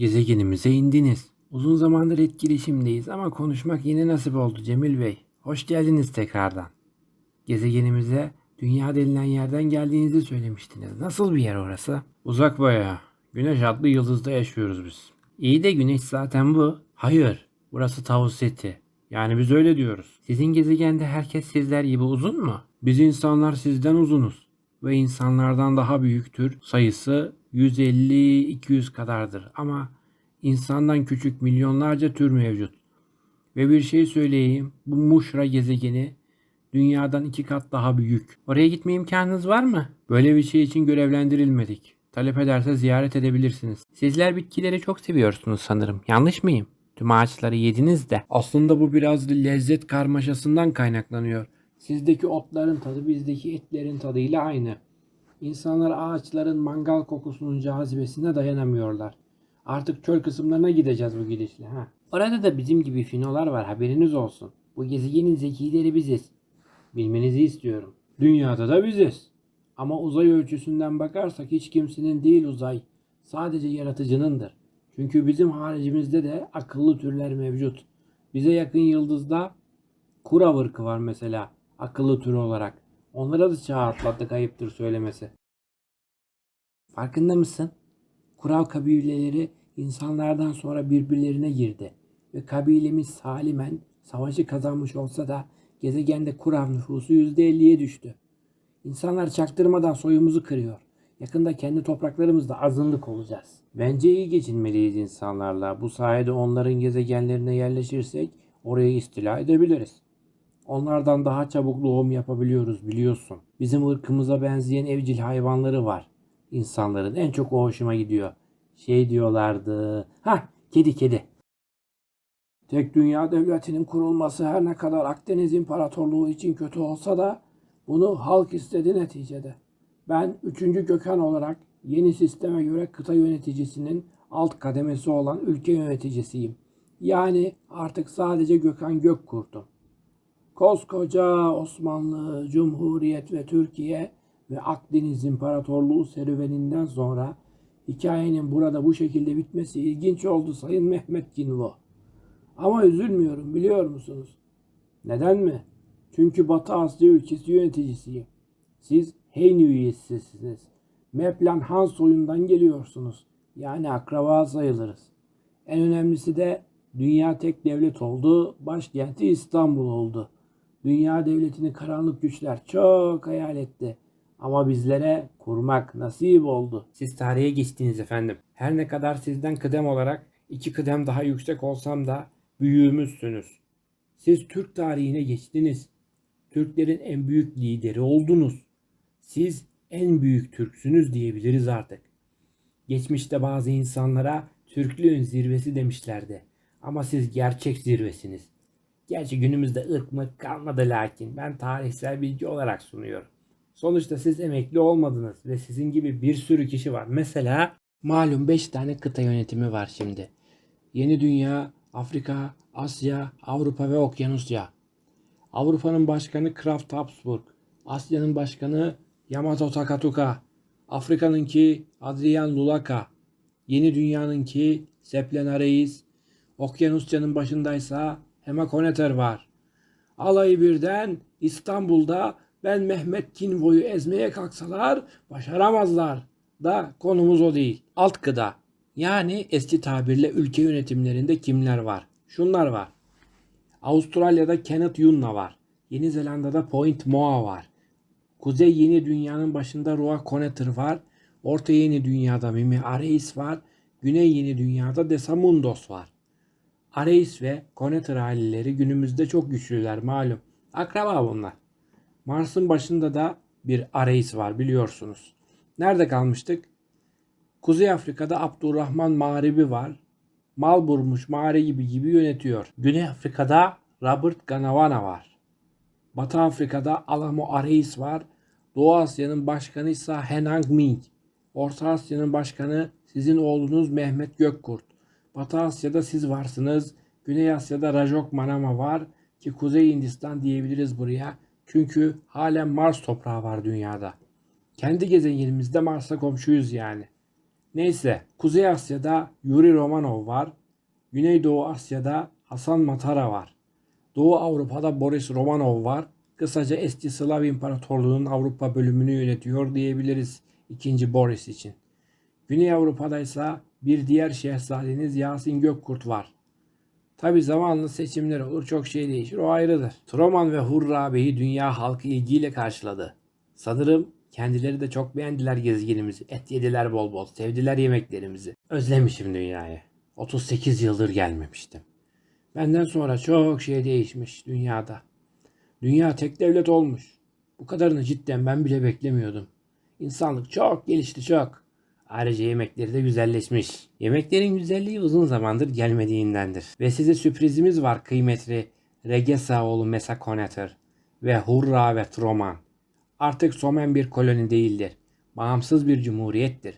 Gezegenimize indiniz. Uzun zamandır etkileşimdeyiz ama konuşmak yine nasip oldu Cemil Bey. Hoş geldiniz tekrardan. Gezegenimize dünya denilen yerden geldiğinizi söylemiştiniz. Nasıl bir yer orası? Uzak bayağı. Güneş adlı yıldızda yaşıyoruz biz. İyi de güneş zaten bu. Hayır. Burası tavus seti. Yani biz öyle diyoruz. Sizin gezegende herkes sizler gibi uzun mu? Biz insanlar sizden uzunuz. Ve insanlardan daha büyüktür. Sayısı 150-200 kadardır. Ama insandan küçük milyonlarca tür mevcut. Ve bir şey söyleyeyim. Bu Muşra gezegeni dünyadan iki kat daha büyük. Oraya gitme imkanınız var mı? Böyle bir şey için görevlendirilmedik. Talep ederse ziyaret edebilirsiniz. Sizler bitkileri çok seviyorsunuz sanırım. Yanlış mıyım? Tüm ağaçları yediniz de. Aslında bu biraz lezzet karmaşasından kaynaklanıyor. Sizdeki otların tadı bizdeki etlerin tadıyla aynı. İnsanlar ağaçların mangal kokusunun cazibesine dayanamıyorlar. Artık çöl kısımlarına gideceğiz bu gidişle. Ha. Orada da bizim gibi finolar var haberiniz olsun. Bu gezegenin zekileri biziz. Bilmenizi istiyorum. Dünyada da biziz. Ama uzay ölçüsünden bakarsak hiç kimsenin değil uzay. Sadece yaratıcınındır. Çünkü bizim haricimizde de akıllı türler mevcut. Bize yakın yıldızda kura vırkı var mesela akıllı tür olarak. Onlara da çağ atlattık ayıptır söylemesi. Farkında mısın? Kurav kabileleri insanlardan sonra birbirlerine girdi. Ve kabilemiz salimen savaşı kazanmış olsa da gezegende Kurav nüfusu %50'ye düştü. İnsanlar çaktırmadan soyumuzu kırıyor. Yakında kendi topraklarımızda azınlık olacağız. Bence iyi geçinmeliyiz insanlarla. Bu sayede onların gezegenlerine yerleşirsek orayı istila edebiliriz. Onlardan daha çabuk doğum yapabiliyoruz biliyorsun. Bizim ırkımıza benzeyen evcil hayvanları var. İnsanların en çok o hoşuma gidiyor. Şey diyorlardı. Ha, kedi kedi. Tek dünya devletinin kurulması her ne kadar Akdeniz İmparatorluğu için kötü olsa da bunu halk istedi neticede. Ben 3. Gökhan olarak yeni sisteme göre kıta yöneticisinin alt kademesi olan ülke yöneticisiyim. Yani artık sadece Gökhan Gök kurdum. Koskoca Osmanlı, Cumhuriyet ve Türkiye ve Akdeniz İmparatorluğu serüveninden sonra hikayenin burada bu şekilde bitmesi ilginç oldu Sayın Mehmet Kinvo. Ama üzülmüyorum biliyor musunuz? Neden mi? Çünkü Batı Asya ülkesi yöneticisiyim. Siz Heyn üyesisiniz. Meplan Han soyundan geliyorsunuz. Yani akraba sayılırız. En önemlisi de dünya tek devlet oldu. Başkenti İstanbul oldu. Dünya devletini karanlık güçler çok hayal etti. Ama bizlere kurmak nasip oldu. Siz tarihe geçtiniz efendim. Her ne kadar sizden kıdem olarak iki kıdem daha yüksek olsam da büyüğümüzsünüz. Siz Türk tarihine geçtiniz. Türklerin en büyük lideri oldunuz. Siz en büyük Türksünüz diyebiliriz artık. Geçmişte bazı insanlara Türklüğün zirvesi demişlerdi. Ama siz gerçek zirvesiniz. Gerçi günümüzde ırk mı kalmadı lakin ben tarihsel bilgi olarak sunuyorum. Sonuçta siz emekli olmadınız ve sizin gibi bir sürü kişi var. Mesela malum 5 tane kıta yönetimi var şimdi. Yeni Dünya, Afrika, Asya, Avrupa ve Okyanusya. Avrupa'nın başkanı Kraft Habsburg. Asya'nın başkanı Yamato Takatuka. Afrika'nınki Adrian Lulaka. Yeni Dünya'nınki Seplen Reis. Okyanusya'nın başındaysa Hemakoneter var. Alayı birden İstanbul'da ben Mehmet Kinvo'yu ezmeye kalksalar başaramazlar. Da konumuz o değil. Alt kıda. Yani eski tabirle ülke yönetimlerinde kimler var? Şunlar var. Avustralya'da Kenneth Yunna var. Yeni Zelanda'da Point Moa var. Kuzey Yeni Dünya'nın başında Rua Coneter var. Orta Yeni Dünya'da Mimi Areis var. Güney Yeni Dünya'da Desamundos var. Areis ve Coneter aileleri günümüzde çok güçlüler malum. Akraba bunlar. Mars'ın başında da bir Areis var biliyorsunuz. Nerede kalmıştık? Kuzey Afrika'da Abdurrahman Mağribi var. Malburmuş mağara gibi gibi yönetiyor. Güney Afrika'da Robert Ganawana var. Batı Afrika'da Alamo Areis var. Doğu Asya'nın başkanı ise Henang Ming. Orta Asya'nın başkanı sizin oğlunuz Mehmet Gökkurt. Batı Asya'da siz varsınız. Güney Asya'da Rajok Manama var ki Kuzey Hindistan diyebiliriz buraya. Çünkü halen Mars toprağı var dünyada. Kendi gezegenimizde Mars'a komşuyuz yani. Neyse Kuzey Asya'da Yuri Romanov var. Güneydoğu Asya'da Hasan Matara var. Doğu Avrupa'da Boris Romanov var. Kısaca eski Slav İmparatorluğu'nun Avrupa bölümünü yönetiyor diyebiliriz ikinci Boris için. Güney Avrupa'da ise bir diğer şehzadeniz Yasin Gökkurt var. Tabi zamanlı seçimler olur çok şey değişir o ayrıdır. Troman ve Hurra dünya halkı ilgiyle karşıladı. Sanırım kendileri de çok beğendiler gezegenimizi. Et yediler bol bol, sevdiler yemeklerimizi. Özlemişim dünyayı. 38 yıldır gelmemiştim. Benden sonra çok şey değişmiş dünyada. Dünya tek devlet olmuş. Bu kadarını cidden ben bile beklemiyordum. İnsanlık çok gelişti çok. Ayrıca yemekleri de güzelleşmiş. Yemeklerin güzelliği uzun zamandır gelmediğindendir. Ve size sürprizimiz var kıymetli Regesa oğlu Mesakoneter ve Hurra ve Troman. Artık Somen bir koloni değildir. Bağımsız bir cumhuriyettir.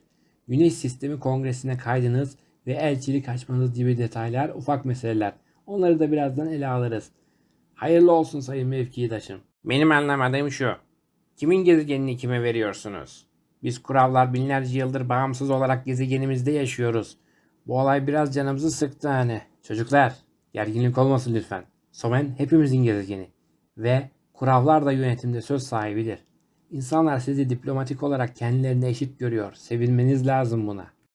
Güneş Sistemi Kongresi'ne kaydınız ve elçilik açmanız gibi detaylar ufak meseleler. Onları da birazdan ele alırız. Hayırlı olsun sayın mevkidaşım. Benim anlamadığım şu. Kimin gezegenini kime veriyorsunuz? Biz kurallar binlerce yıldır bağımsız olarak gezegenimizde yaşıyoruz. Bu olay biraz canımızı sıktı hani. Çocuklar, gerginlik olmasın lütfen. Somen hepimizin gezegeni. Ve kurallar da yönetimde söz sahibidir. İnsanlar sizi diplomatik olarak kendilerine eşit görüyor. Sevinmeniz lazım buna.